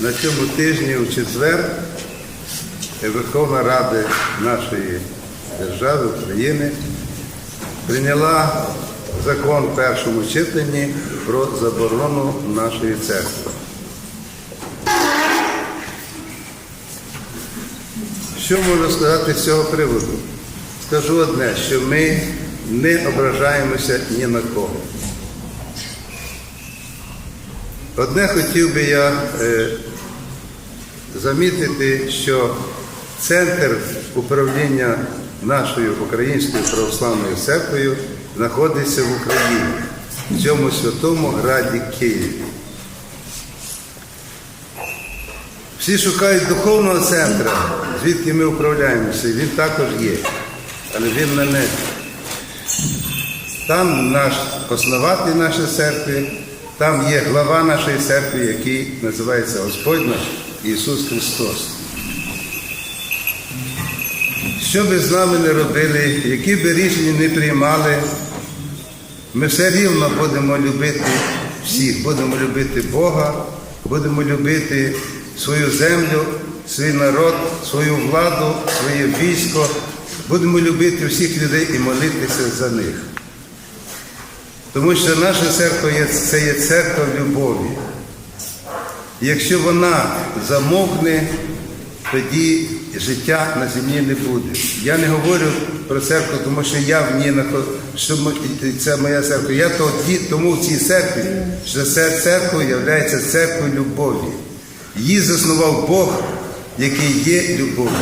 На цьому тижні у четвер Верховна Рада нашої держави України прийняла закон в першому читанні про заборону нашої церкви. Що можу сказати з цього приводу? Скажу одне, що ми не ображаємося ні на кого. Одне хотів би я е, замітити, що центр управління нашою Українською православною церквою знаходиться в Україні, в цьому святому граді Києві. Всі шукають духовного центру, звідки ми управляємося, він також є, але він на небі. Там наш основатель нашої церкви, там є глава нашої церкви, який називається Господь наш Ісус Христос. Що би з нами не робили, які би рішення не приймали, ми все рівно будемо любити всіх, будемо любити Бога, будемо любити свою землю, свій народ, свою владу, своє військо, будемо любити всіх людей і молитися за них. Тому що наша церква є, це є церква любові. Якщо вона замовкне, тоді життя на землі не буде. Я не говорю про церкву, тому що я в ній що це моя церква. Я тоді, тому в цій церкві, що ця церква є церквою любові. Її заснував Бог, який є любов'ю.